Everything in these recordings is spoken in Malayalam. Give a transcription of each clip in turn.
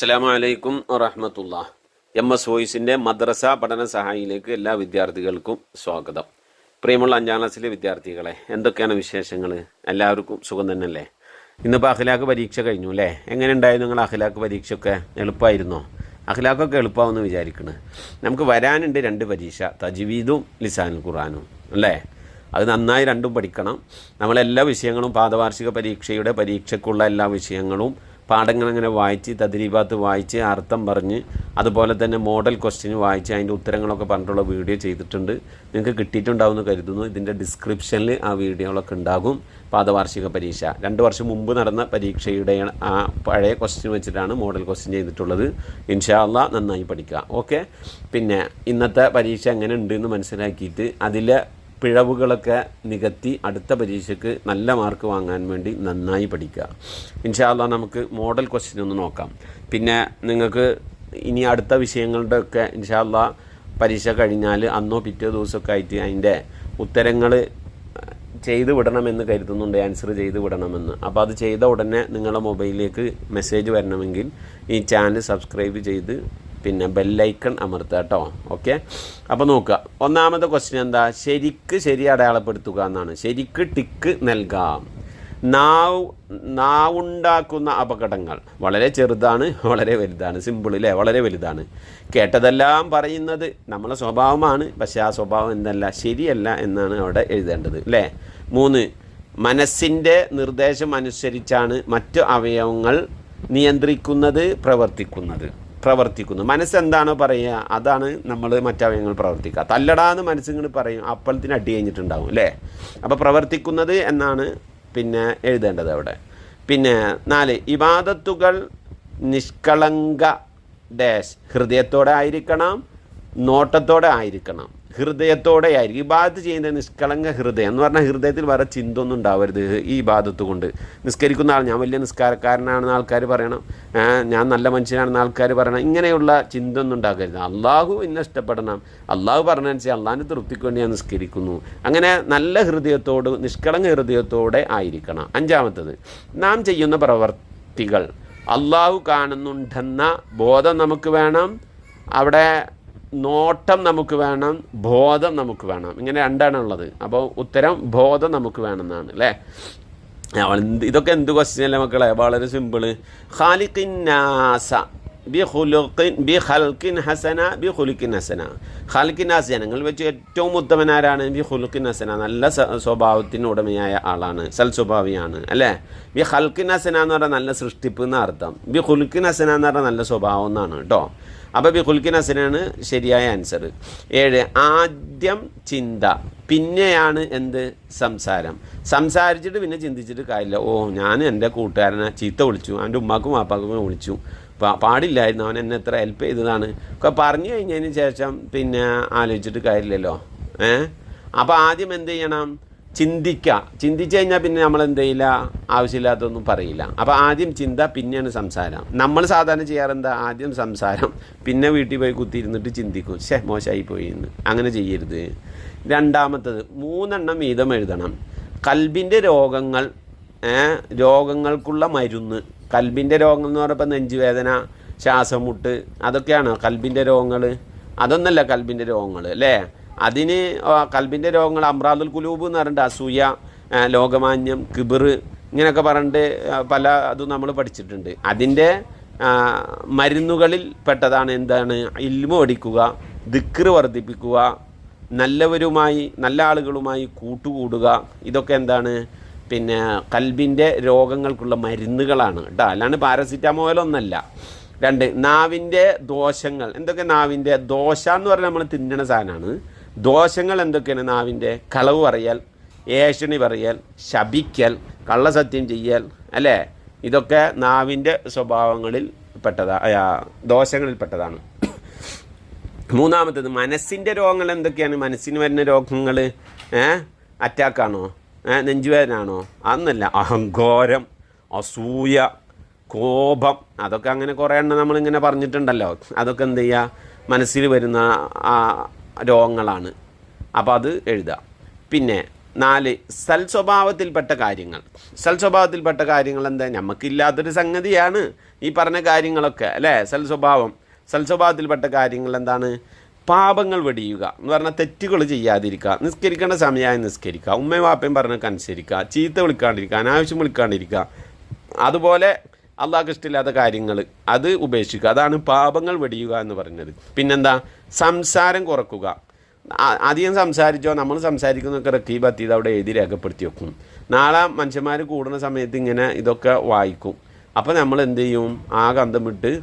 അസ്സാം വലൈക്കും വറഹമത്തുള്ള എം എസ് വോയിസിന്റെ മദ്രസ പഠന സഹായിയിലേക്ക് എല്ലാ വിദ്യാർത്ഥികൾക്കും സ്വാഗതം. പ്രിയമുള്ള അഞ്ചാം ക്ലാസ്സിലെ വിദ്യാർത്ഥികളെ എന്തൊക്കെയാണ് വിശേഷങ്ങൾ എല്ലാവർക്കും സുഖം തന്നെയല്ലേ? ഇന്നിപ്പോൾ അഖിലാക്ക് പരീക്ഷ കഴിഞ്ഞു അല്ലേ? എങ്ങനെ ഉണ്ടായിരുന്നു നിങ്ങൾ അഖിലാക്ക് പരീക്ഷയൊക്കെ? എളുപ്പമായിരുന്നോ അഖിലാക്കൊക്കെ എളുപ്പമാവെന്ന് വിചാരിക്കുന്നത് നമുക്ക് വരാനുണ്ട് രണ്ട് പരീക്ഷ തജ്വീദും ലിസാനുൽ ഖുറാനും അല്ലേ? അത് നന്നായി രണ്ടും പഠിക്കണം. നമ്മളെല്ലാ വിഷയങ്ങളും പാദവാർഷിക പരീക്ഷയുടെ പരീക്ഷയ്ക്കുള്ള എല്ലാ വിഷയങ്ങളും പാഠങ്ങൾ അങ്ങനെ വായിച്ച് തദ്രീബാത്ത് വായിച്ച് അർത്ഥം പറഞ്ഞ് അതുപോലെ തന്നെ മോഡൽ ക്വസ്റ്റ്യൻ വായിച്ച് അതിന്റെ ഉത്തരങ്ങളൊക്കെ പറഞ്ഞിട്ടുള്ള വീഡിയോ ചെയ്തിട്ടുണ്ട്. നിങ്ങൾക്ക് കിട്ടിയിട്ടുണ്ടാവുമെന്ന് കരുതുന്നു. ഇതിന്റെ ഡിസ്ക്രിപ്ഷനിൽ ആ വീഡിയോകളൊക്കെ ഉണ്ടാകും. പാദവാർഷിക പരീക്ഷ. രണ്ട് വർഷം മുമ്പ് നടന്ന പരീക്ഷയുടെ ആ പഴയ ക്വസ്റ്റ്യൻ വെച്ചിട്ടാണ് മോഡൽ ക്വസ്റ്റ്യൻ ചെയ്തിട്ടുള്ളത്. ഇൻഷാല്ല നന്നായി പഠിക്കുക. ഓക്കെ പിന്നെ ഇന്നത്തെ പരീക്ഷ എങ്ങനെ ഉണ്ട് എന്ന് മനസ്സിലാക്കിയിട്ട് അതിലെ പിഴവുകളൊക്കെ നികത്തി അടുത്ത പരീക്ഷയ്ക്ക് നല്ല മാർക്ക് വാങ്ങാൻ വേണ്ടി നന്നായി പഠിക്കുക. ഇൻഷാല്ല നമുക്ക് മോഡൽ ക്വസ്റ്റ്യൻ ഒന്ന് നോക്കാം. പിന്നെ നിങ്ങൾക്ക് ഇനി അടുത്ത വിഷയങ്ങളുടെ ഒക്കെ ഇൻഷാല്ല പരീക്ഷ കഴിഞ്ഞാൽ അന്നോ പിറ്റേ ദിവസമൊക്കെ ആയിട്ട് അതിന്റെ ഉത്തരങ്ങൾ ചെയ്ത് വിടണമെന്ന് കരുതുന്നുണ്ട് ആൻസർ ചെയ്ത് വിടണമെന്ന്. അപ്പോൾ അത് ചെയ്ത ഉടനെ നിങ്ങളുടെ മൊബൈലിലേക്ക് മെസ്സേജ് വരണമെങ്കിൽ ഈ ചാനൽ സബ്സ്ക്രൈബ് ചെയ്ത് പിന്നെ ബെല്ലൈക്കൺ അമർത്തുക കേട്ടോ ഓക്കെ അപ്പോൾ നോക്കുക. ഒന്നാമത്തെ ക്വസ്റ്റ്യൻ എന്താ? ശരിക്ക് ശരി അടയാളപ്പെടുത്തുക എന്നാണ്. ശരിക്ക് ടിക്ക് നൽകാം. നാവ് നാവുണ്ടാക്കുന്ന അപകടങ്ങൾ വളരെ ചെറുതാണ് വളരെ വലുതാണ്. സിമ്പിൾ അല്ലേ വളരെ വലുതാണ്. കേട്ടതെല്ലാം പറയുന്നത് നമ്മളെ സ്വഭാവമാണ്. പക്ഷേ ആ സ്വഭാവം എന്തല്ല ശരിയല്ല എന്നാണ് അവിടെ എഴുതേണ്ടത്. അല്ലേ മൂന്ന് മനസ്സിന്റെ നിർദ്ദേശം അനുസരിച്ചാണ് മറ്റു അവയവങ്ങൾ നിയന്ത്രിക്കുന്നത് പ്രവർത്തിക്കുന്നത്. പ്രവർത്തിക്കുന്നു. മനസ്സെന്താണോ പറയുക അതാണ് നമ്മൾ മറ്റവയങ്ങൾ പ്രവർത്തിക്കുക തല്ലടാന്ന് മനസ്സിങ്ങൾ പറയും അപ്പളത്തിന് അടി കഴിഞ്ഞിട്ടുണ്ടാവും അല്ലേ? അപ്പോൾ പ്രവർത്തിക്കുന്നത് എന്നാണ് പിന്നെ എഴുതേണ്ടത് അവിടെ. പിന്നെ നാല് ഇബാദത്തുകൾ നിഷ്കളങ്ക ഡാഷ്. ഹൃദയത്തോടെ ആയിരിക്കണം നോട്ടത്തോടെ ആയിരിക്കണം. ഹൃദയത്തോടെ ആയിരിക്കും ഇബാദത്ത് ചെയ്യുന്ന നിഷ്കളങ്ക ഹൃദയം എന്ന് പറഞ്ഞാൽ ഹൃദയത്തിൽ വേറെ ചിന്ത ഒന്നും ഉണ്ടാവരുത് ഈ ഇബാദത്ത് കൊണ്ട്. നിസ്കരിക്കുന്ന ആൾ ഞാൻ വലിയ നിസ്കാരക്കാരനാണെന്ന് ആൾക്കാർ പറയണം. ഞാൻ നല്ല മനുഷ്യനാണെന്ന് ആൾക്കാർ പറയണം. ഇങ്ങനെയുള്ള ചിന്ത ഒന്നും ഉണ്ടാക്കരുത് അള്ളാഹു എന്നെ ഇഷ്ടപ്പെടണം. അള്ളാഹു പറഞ്ഞനുസരിച്ച് അള്ളാഹിന്റെ തൃപ്തിക്ക് വേണ്ടി ഞാൻ നിസ്കരിക്കുന്നു. അങ്ങനെ നല്ല ഹൃദയത്തോട് നിഷ്കളങ്ക ഹൃദയത്തോടെ ആയിരിക്കണം. അഞ്ചാമത്തത് നാം ചെയ്യുന്ന പ്രവർത്തികൾ. അള്ളാഹു കാണുന്നുണ്ടെന്ന ബോധം നമുക്ക് വേണം. അവിടെ നോട്ടം നമുക്ക് വേണം ബോധം നമുക്ക് വേണം. ഇങ്ങനെ രണ്ടാണ് ഉള്ളത്. അപ്പോൾ ഉത്തരം ബോധം നമുക്ക് വേണമെന്നാണ് അല്ലേ? ഇതൊക്കെ എന്ത് ക്വസ്റ്റ്യൻ അല്ലേ മക്കളെ? വളരെ സിമ്പിൾ ഖാലിഖിന്നാസ ബി ഹുലുഖിൻ ബി ഹൽക്കിൻ ഹസന ബി ഹുലുക്കിൻ ഹസന. ഖാലിഖിൻ നാസ് ജനങ്ങൾ വെച്ച് ഏറ്റവും ഉത്തമനാരാണ് ബി ഹുലുക്കിൻ ഹസന. നല്ല സ്വഭാവത്തിന് ഉടമയായ ആളാണ് സൽ സ്വഭാവിയാണ് അല്ലേ? ബി ഹൽക്കിൻ ഹസന എന്ന് പറഞ്ഞാൽ നല്ല സൃഷ്ടിപ്പ് എന്ന അർത്ഥം. ബി ഹുലുക്കിൻ ഹസന എന്ന് പറഞ്ഞാൽ നല്ല സ്വഭാവം എന്നാണ് കേട്ടോ? അപ്പോൾ ബി ഹുൽക്കിൻ ഹസനാണ് ശരിയായ ആൻസർ. ഏഴ് ആദ്യം ചിന്ത. പിന്നെയാണ് എന്ത്? സംസാരം. സംസാരിച്ചിട്ട് പിന്നെ ചിന്തിച്ചിട്ട് കാര്യമില്ല. ഓ ഞാൻ എന്റെ കൂട്ടുകാരനെ ചീത്ത വിളിച്ചു. അവന്റെ ഉമ്മാക്കും വാപ്പാക്കും വിളിച്ചു. പാടില്ലായിരുന്നു. അവൻ എന്നെ എത്ര ഹെൽപ്പ് ചെയ്തതാണ്. ഒക്കെ പറഞ്ഞു കഴിഞ്ഞതിന് ശേഷം പിന്നെ ആലോചിച്ചിട്ട് കാര്യമില്ലല്ലോ. ഏ? അപ്പോൾ ആദ്യം എന്ത് ചെയ്യണം? ചിന്തിക്കുക ചിന്തിച്ചു കഴിഞ്ഞാൽ പിന്നെ നമ്മൾ എന്ത് ചെയ്യില്ല ആവശ്യമില്ലാത്തൊന്നും പറയില്ല. അപ്പോൾ ആദ്യം ചിന്ത പിന്നെയാണ് സംസാരം. നമ്മൾ സാധാരണ ചെയ്യാറെന്താ? ആദ്യം സംസാരം. പിന്നെ വീട്ടിൽ പോയി കുത്തിയിരുന്നിട്ട് ചിന്തിക്കും. ശേ മോശമായി പോയി എന്ന് അങ്ങനെ ചെയ്യരുത്. രണ്ടാമത്തത് മൂന്നെണ്ണം വീതം എഴുതണം. കൽബിന്റെ രോഗങ്ങൾ രോഗങ്ങൾക്കുള്ള മരുന്ന്. കൽബിന്റെ രോഗം എന്ന് പറയുമ്പോൾ നെഞ്ചുവേദന ശ്വാസം മുട്ട് അതൊക്കെയാണ് കൽബിന്റെ രോഗങ്ങൾ അതൊന്നല്ല കൽബിന്റെ രോഗങ്ങൾ അല്ലേ? അതിന് കൽബിന്റെ രോഗങ്ങൾ അമ്രാദുൽ കുലൂബ് എന്ന് പറഞ്ഞിട്ട് അസൂയ ലോകമാന്യം കിബിർ ഇങ്ങനെയൊക്കെ പറഞ്ഞിട്ട് പല അതും നമ്മൾ പഠിച്ചിട്ടുണ്ട്. അതിന്റെ മരുന്നുകളിൽ പെട്ടതാണ് എന്താണ്? ഇൽമ പഠിക്കുക ദിക്ർ വർദ്ധിപ്പിക്കുക നല്ലവരുമായി നല്ല ആളുകളുമായി കൂട്ടുകൂടുക. ഇതൊക്കെ എന്താണ്? പിന്നെ കൽബിന്റെ രോഗങ്ങൾക്കുള്ള മരുന്നുകളാണ് കേട്ടോ. അല്ലാണ്ട് പാരസിറ്റാമോലൊന്നല്ല രണ്ട് നാവിന്റെ ദോഷങ്ങൾ. എന്തൊക്കെ നാവിന്റെ ദോശ എന്ന് പറഞ്ഞാൽ നമ്മൾ തിന്നണ സാധനമാണ്. ദോഷങ്ങൾ എന്തൊക്കെയാണ്? നാവിന്റെ കളവ് പറയൽ ഏഷണി പറയൽ ശപിക്കൽ കള്ളസത്യം ചെയ്യൽ അല്ലേ? ഇതൊക്കെ നാവിന്റെ സ്വഭാവങ്ങളിൽ പെട്ടതാ ദോഷങ്ങളിൽ പെട്ടതാണ്. മൂന്നാമത്തത് മനസ്സിന്റെ രോഗങ്ങൾ എന്തൊക്കെയാണ്? മനസ്സിന് വരുന്ന രോഗങ്ങൾ അറ്റാക്കാണോ? നെഞ്ചുവേദനാണോ അന്നല്ല അഹങ്കാരം അസൂയ കോപം അതൊക്കെ അങ്ങനെ കുറേ എണ്ണം നമ്മളിങ്ങനെ പറഞ്ഞിട്ടുണ്ടല്ലോ. അതൊക്കെ എന്ത് ചെയ്യുക? മനസ്സിൽ വരുന്ന രോഗങ്ങളാണ്. അപ്പോൾ അത് എഴുതുക പിന്നെ നാല് സൽ സ്വഭാവത്തിൽപ്പെട്ട കാര്യങ്ങൾ. സൽ സ്വഭാവത്തിൽപ്പെട്ട കാര്യങ്ങൾ എന്താ? നമുക്കില്ലാത്തൊരു സംഗതിയാണ് ഈ പറഞ്ഞ കാര്യങ്ങളൊക്കെ അല്ലേ? സൽ സ്വഭാവം. സൽ സ്വഭാവത്തിൽപ്പെട്ട കാര്യങ്ങൾ എന്താണ്? പാപങ്ങൾ വെടിയുക എന്ന് പറഞ്ഞാൽ തെറ്റുകൾ ചെയ്യാതിരിക്കുക നിസ്കരിക്കേണ്ട സമയമായി നിസ്കരിക്കുക ഉമ്മയും വാപ്പയും പറഞ്ഞൊക്കെ അനുസരിക്കുക ചീത്ത വിളിക്കാണ്ടിരിക്കുക അനാവശ്യം വിളിക്കാണ്ടിരിക്കുക. അതുപോലെ അള്ളാഹ് ഇഷ്ടമില്ലാത്ത കാര്യങ്ങൾ അത് ഉപേക്ഷിക്കുക. അതാണ് പാപങ്ങൾ വെടിയുക എന്ന് പറഞ്ഞത് പിന്നെന്താ? സംസാരം കുറക്കുക. അധികം സംസാരിച്ചോ നമ്മൾ സംസാരിക്കുന്നൊക്കെ റക്കീബ് അത്തീത് അവിടെ എഴുതി രേഖപ്പെടുത്തി വെക്കും. നാളെ മനുഷ്യന്മാർ കൂടുന്ന സമയത്ത് ഇങ്ങനെ ഇതൊക്കെ വായിക്കും. അപ്പോൾ നമ്മൾ എന്ത് ചെയ്യും? ആ കന്തം വിട്ട്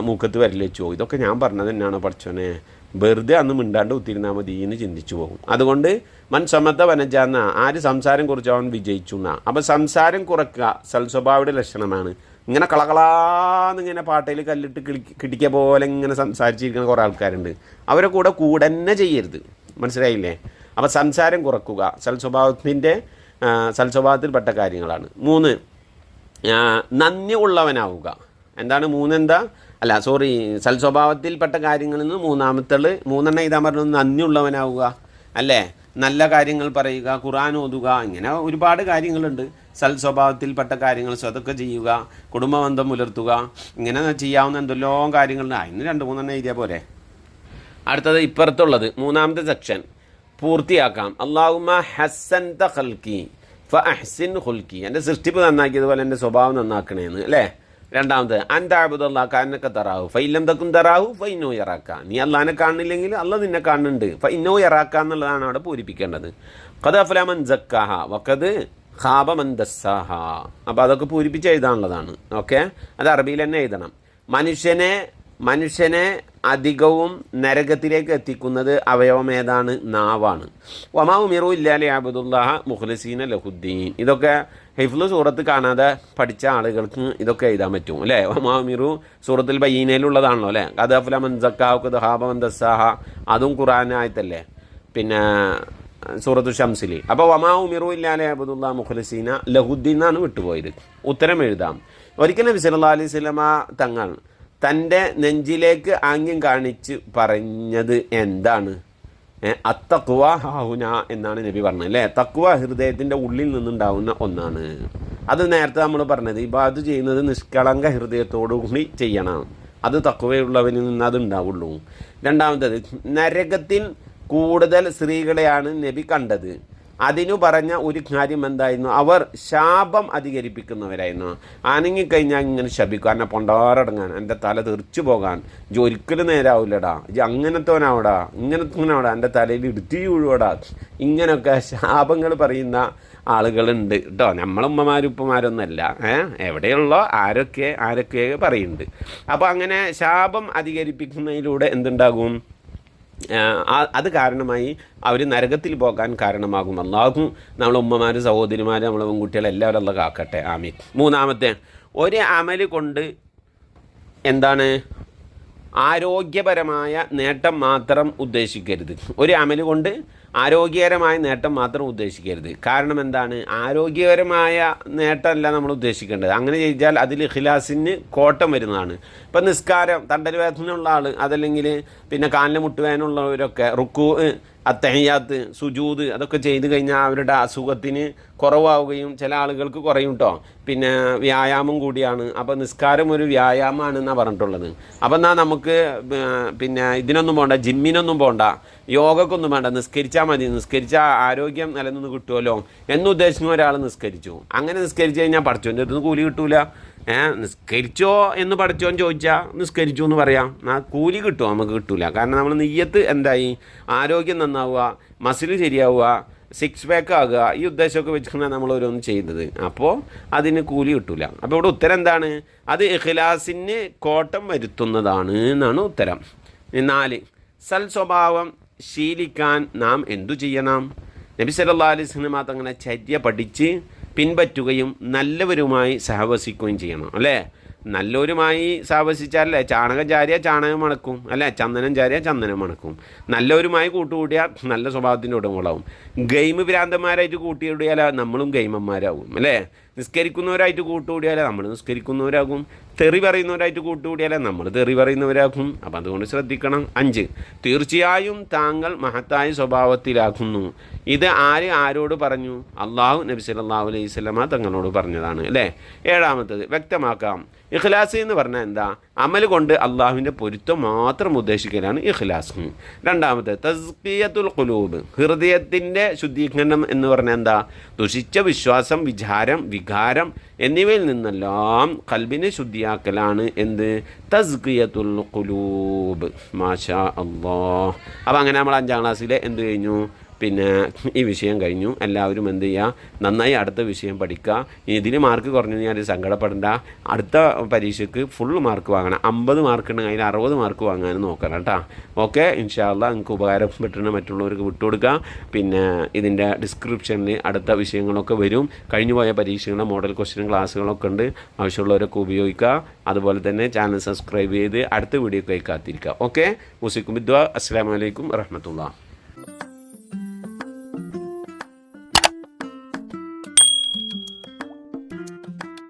മൂക്കത്ത് പോകും ഇതൊക്കെ ഞാൻ പറഞ്ഞത് തന്നെയാണോ പഠിച്ചോനെ. വെറുതെ അന്ന് മിണ്ടാണ്ട് ഉത്തിരുന്നാൽ മതി എന്ന് ചിന്തിച്ചു പോകും. അതുകൊണ്ട് മൻ സമത്ത വനജാന്ന ആര് സംസാരം കുറിച്ച് അവൻ വിജയിച്ചു എന്നാ അപ്പം സംസാരം കുറക്കുക സൽസ്വഭാവയുടെ ലക്ഷണമാണ്. ഇങ്ങനെ കളകളാന്ന് ഇങ്ങനെ പാട്ടയിൽ കല്ലിട്ട് കിളി കിട്ടിക്കുക പോലെ ഇങ്ങനെ സംസാരിച്ചിരിക്കുന്ന കുറേ ആൾക്കാരുണ്ട്. അവരെ കൂടെ കൂടെ തന്നെ ചെയ്യരുത്. മനസ്സിലായില്ലേ? അപ്പം സംസാരം കുറക്കുക. സൽസ്വഭാവത്തിന്റെ സൽസ്വഭാവത്തിൽപ്പെട്ട കാര്യങ്ങളാണ്. മൂന്ന് നന്ദി ഉള്ളവനാവുക. എന്താണ് മൂന്നെന്താ? അല്ല സോറി സൽസ്വഭാവത്തിൽപ്പെട്ട കാര്യങ്ങളിൽ നിന്ന് മൂന്നാമത്തേൾ മൂന്നെണ്ണം ഇതാ പറഞ്ഞത് നന്ദി ഉള്ളവനാവുക. അല്ലേ? നല്ല കാര്യങ്ങൾ പറയുക ഖുറാൻ ഓതുക ഇങ്ങനെ ഒരുപാട് കാര്യങ്ങളുണ്ട്. സൽസ്വഭാവത്തിൽപ്പെട്ട കാര്യങ്ങൾ സ്വതൊക്കെ ചെയ്യുക കുടുംബബന്ധം പുലർത്തുക ഇങ്ങനെ ചെയ്യാവുന്ന എന്തെല്ലോ കാര്യങ്ങളുണ്ട്. അതിന് രണ്ട് മൂന്നെണ്ണം എഴുതിയാൽ പോലെ അടുത്തത് ഇപ്പുറത്തുള്ളത് മൂന്നാമത്തെ സെക്ഷൻ പൂർത്തിയാക്കാം. അള്ളാഹുമ ഹസൻ തൽക്കി അഹ്സിൻ ഹുൽക്കി എന്റെ സൃഷ്ടിപ്പ് നന്നാക്കിയതുപോലെ എന്റെ സ്വഭാവം നന്നാക്കണേന്ന് അല്ലേ? രണ്ടാമത് അൻതാബുദല്ലാ കാനൊക്കെ തറാവു ഫൈലം തക്കും തറാവു ഫൈനോ ഇറാക്ക നീ അള്ളാനെ കാണുന്നില്ലെങ്കിൽ അല്ല നിന്നെ കാണുന്നുണ്ട്. ഫൈനോ ഇറാക്ക എന്നുള്ളതാണ് അവിടെ പൂരിപ്പിക്കേണ്ടത്. കഥ അഫലാമൻ ജക്കാഹ വക്കത് അപ്പം അപ്പോൾ അതൊക്കെ പൂരിപ്പിച്ച് എഴുതാനുള്ളതാണ്. ഓക്കെ? അത് അറബിയിൽ തന്നെ എഴുതണം. മനുഷ്യനെ മനുഷ്യനെ അധികവും നരകത്തിലേക്ക് എത്തിക്കുന്നത് അവയവം ഏതാണ്? നാവാണ്. വമാ ഉമിറു ഇല്ലാലി അബുദുല്ലാഹ മുഖ്ലസീന ലഹുദ്ദീൻ. ഇതൊക്കെ ഹിഫ്ലു സൂറത്ത് കാണാതെ പഠിച്ച ആളുകൾക്ക് ഇതൊക്കെ എഴുതാൻ പറ്റും അല്ലേ? വമാ ഉമിറു സൂറത്തിൽ ബയ്യനയിലുള്ളതാണല്ലോ അല്ലേ? അഫ്ല മൻസക്കാവ് ദഹാബ മന്ദസാഹ അതും ഖുറാനായത്തല്ലേ പിന്നെ സൂറത്തു ഷംസിൽ അപ്പോൾ വമാ ഉമിറു ഇല്ലാലെ അബുദുല്ലാ മുഖലസീന ലഹുദ്ദീൻ എന്നാണ് വിട്ടുപോയത്. ഉത്തരം എഴുതാം. ഒരിക്കലും നബി സല്ലല്ലാഹു അലൈഹി വസല്ലമ തങ്ങൾ തന്റെ നെഞ്ചിലേക്ക് ആംഗ്യം കാണിച്ച് പറഞ്ഞത് എന്താണ്? അത്തക്കുവ ഹാഹുന എന്നാണ് നബി പറഞ്ഞത് അല്ലേ? തക്കുവ ഹൃദയത്തിന്റെ ഉള്ളിൽ നിന്നുണ്ടാവുന്ന ഒന്നാണ്. അത് നേരത്തെ നമ്മൾ പറഞ്ഞത് അത് ചെയ്യുന്നത് നിഷ്കളങ്ക ഹൃദയത്തോടു കൂടി ചെയ്യണം. അത് തക്വയുള്ളവനിൽ നിന്ന് അത് ഉണ്ടാവുള്ളൂ രണ്ടാമത്തത് നരകത്തിൽ കൂടുതൽ സ്ത്രീകളെയാണ് നബി കണ്ടത്. അതിനു പറഞ്ഞ ഒരു കാര്യം എന്തായിരുന്നു? അവർ ശാപം അധികരിപ്പിക്കുന്നവരായിരുന്നു. അനങ്ങിക്കഴിഞ്ഞാൽ ഇങ്ങനെ ശപിക്കും. എന്നെ പൊണ്ടാറടങ്ങാൻ എന്റെ തല തെറിച്ചു പോകാൻ. ഇജ് ഒരിക്കലും നേരാവില്ലടാ. ഇജ് അങ്ങനത്തോനാവടാ. ഇങ്ങനത്തോനാവടാ. എന്റെ തലയിൽ ഇടുത്തി വീഴുവടാ. ഇങ്ങനെയൊക്കെ ശാപങ്ങൾ പറയുന്ന ആളുകളുണ്ട് കേട്ടോ. നമ്മളുമ്മമാരും ഉപ്പമാരൊന്നുമല്ല. ഏഹ് എവിടെയുള്ളോ ആരൊക്കെ ആരൊക്കെ പറയുന്നുണ്ട്. അപ്പോൾ അങ്ങനെ ശാപം അധികരിപ്പിക്കുന്നതിലൂടെ എന്തുണ്ടാകും? അത് കാരണമായി അവർ നരകത്തിൽ പോകാൻ കാരണമാകും. അള്ളാഹും നമ്മളെ ഉമ്മമാർ സഹോദരിമാർ നമ്മളെ പെൺകുട്ടികൾ എല്ലാവരും അല്ല കാക്കട്ടെ. ആമീൻ. മൂന്നാമത്തെ ഒരു അമൽ കൊണ്ട് എന്താണ്? ആരോഗ്യപരമായ നേട്ടം മാത്രം ഉദ്ദേശിക്കരുത്. ഒരു അമൽ കൊണ്ട് ആരോഗ്യകരമായ നേട്ടം മാത്രം ഉദ്ദേശിക്കരുത്. കാരണം എന്താണ്? ആരോഗ്യകരമായ നേട്ടമല്ല നമ്മൾ ഉദ്ദേശിക്കേണ്ടത്. അങ്ങനെ ചെയ്താൽ അതിൽ ഖിലാസിന് കോട്ടം വരുന്നതാണ്. ഇപ്പം നിസ്കാരം തണ്ടൽ വേദനയുള്ള ആൾ അതല്ലെങ്കിൽ പിന്നെ കാലിന് മുട്ടുവേദനയുള്ളവരൊക്കെ റുക്കു അത്തഹയ്യാത്ത് സുജൂത് അതൊക്കെ ചെയ്ത് കഴിഞ്ഞാൽ അവരുടെ അസുഖത്തിന് കുറവാവുകയും ചില ആളുകൾക്ക് കുറയും കേട്ടോ പിന്നെ വ്യായാമം കൂടിയാണ്. അപ്പോൾ നിസ്കാരം ഒരു വ്യായാമമാണ് എന്നാണ് പറഞ്ഞിട്ടുള്ളത്. അപ്പോൾ എന്നാൽ നമുക്ക് പിന്നെ ഇതിനൊന്നും പോകണ്ട ജിമ്മിനൊന്നും പോകണ്ട യോഗക്കൊന്നും വേണ്ട നിസ്കരിച്ചാൽ മതി. നിസ്കരിച്ചാൽ ആരോഗ്യം നിലനിന്ന് കിട്ടുമല്ലോ എന്നുദ്ദേശിക്കുന്ന ഒരാൾ നിസ്കരിച്ചു. അങ്ങനെ നിസ്കരിച്ചു കഴിഞ്ഞാൽ പഠിച്ചോന്റെ അടുത്ത് കൂലി കിട്ടൂല. നിസ്കരിച്ചോ എന്ന് പഠിച്ചോ എന്ന് ചോദിച്ചാൽ നിസ്കരിച്ചു എന്ന് പറയാം. ആ കൂലി കിട്ടുമോ നമുക്ക് കിട്ടൂല. കാരണം നമ്മൾ നെയ്യത്ത് എന്തായി? ആരോഗ്യം നന്നാവുക മസിൽ ശരിയാവുക സിക്സ് പാക്ക് ആകുക ഈ ഉദ്ദേശമൊക്കെ വെച്ചിട്ടാണ് നമ്മൾ ഓരോന്ന് ചെയ്യുന്നത് അപ്പോൾ അതിന് കൂലി കിട്ടൂല. അപ്പോൾ ഇവിടെ ഉത്തരം എന്താണ്? അത് ഇഖ്ലാസിന് കോട്ടം വരുത്തുന്നതാണ് എന്നാണ് ഉത്തരം. നാല്. സൽ സ്വഭാവം ശീലിക്കാൻ നാം എന്തു ചെയ്യണം? നബി സല്ലല്ലാഹു അലൈഹി വസല്ലം തങ്ങനെ ചര്യ പഠിച്ച് പിൻപറ്റുകയും നല്ലവരുമായി സഹവസിക്കുകയും ചെയ്യണം അല്ലേ? നല്ലവരുമായി സഹവസിച്ചാലല്ലേ? ചാണകം ചാരിയ ചാണകം മണക്കും അല്ലേ? ചന്ദനം ചാരിയ ചന്ദനം മണക്കും. നല്ലവരുമായി കൂട്ടുകൂടിയാൽ നല്ല സ്വഭാവത്തിന്റെ ഉടമകളാവും. ഗെയിം ഭ്രാന്തന്മാരായിട്ട് കൂട്ടിയിടിയാൽ നമ്മളും ഗെയിമന്മാരാകും അല്ലേ? നിസ്കരിക്കുന്നവരായിട്ട് കൂട്ടുകൂടിയാൽ നമ്മൾ നിസ്കരിക്കുന്നവരാകും. തെറി പറയുന്നവരായിട്ട് കൂട്ടുകൂടിയാലേ നമ്മൾ തെറി പറയുന്നവരാക്കും അപ്പം അതുകൊണ്ട് ശ്രദ്ധിക്കണം. അഞ്ച്. തീർച്ചയായും താങ്കൾ മഹത്തായ സ്വഭാവത്തിലാക്കുന്നു ഇത് ആര് ആരോട് പറഞ്ഞു? അള്ളാഹു നബി സല്ലല്ലാഹു അലൈഹി സ്വലമ തങ്ങളോട് പറഞ്ഞതാണ് അല്ലേ? ഏഴാമത്തത് വ്യക്തമാക്കാം. ഇഖ്ലാസ് എന്ന് പറഞ്ഞാൽ എന്താ? അമൽ കൊണ്ട് അള്ളാഹുവിന്റെ പൊരുത്തം മാത്രം ഉദ്ദേശിക്കലാണ് ഇഖ്ലാസ്. രണ്ടാമത്തെ തസ്കിയത്തുൽ കുലൂബ് ഹൃദയത്തിന്റെ ശുദ്ധീകരണം എന്ന് പറഞ്ഞാൽ എന്താ? ദുഷിച്ച വിശ്വാസം വിചാരം വികാരം എന്നിവയിൽ നിന്നെല്ലാം കൽബിനെ ശുദ്ധിയാക്കലാണ് എന്ത്? തസ്കിയത്തുൽ കുലൂബ് മാഷാ അള്ളാ. അപ്പോൾ അങ്ങനെ നമ്മൾ അഞ്ചാം ക്ലാസ്സിലെ എന്ത് കഴിഞ്ഞു? പിന്നെ ഈ വിഷയം കഴിഞ്ഞു. എല്ലാവരും എന്ത് ചെയ്യുക നന്നായി അടുത്ത വിഷയം പഠിക്കുക ഇതിന് മാർക്ക് കുറഞ്ഞു ഞാൻ സങ്കടപ്പെടേണ്ട. അടുത്ത പരീക്ഷയ്ക്ക് ഫുൾ മാർക്ക് വാങ്ങണം. അമ്പത് മാർക്ക് ഉണ്ടെങ്കിൽ അതിൽ അറുപത് മാർക്ക് വാങ്ങാനും നോക്കണം കേട്ടോ. ഓക്കെ ഇൻഷാല്ല നിങ്ങൾക്ക് ഉപകാരപ്പെട്ടുന്ന മറ്റുള്ളവർക്ക് വിട്ടുകൊടുക്കുക പിന്നെ ഇതിന്റെ ഡിസ്ക്രിപ്ഷനിൽ അടുത്ത വിഷയങ്ങളൊക്കെ വരും. കഴിഞ്ഞു പോയ പരീക്ഷകളുടെ മോഡൽ ക്വസ്റ്റ്യൻ ക്ലാസ്സുകളൊക്കെ ഉണ്ട്. ആവശ്യമുള്ളവരൊക്കെ ഉപയോഗിക്കുക. അതുപോലെ തന്നെ ചാനൽ സബ്സ്ക്രൈബ് ചെയ്ത് അടുത്ത വീഡിയോക്കായി കാത്തിരിക്കുക. ഓക്കെ മുസിക്കും വിദ്വ അസ്സാം വലൈക്കും വറഹമത്തുള്ള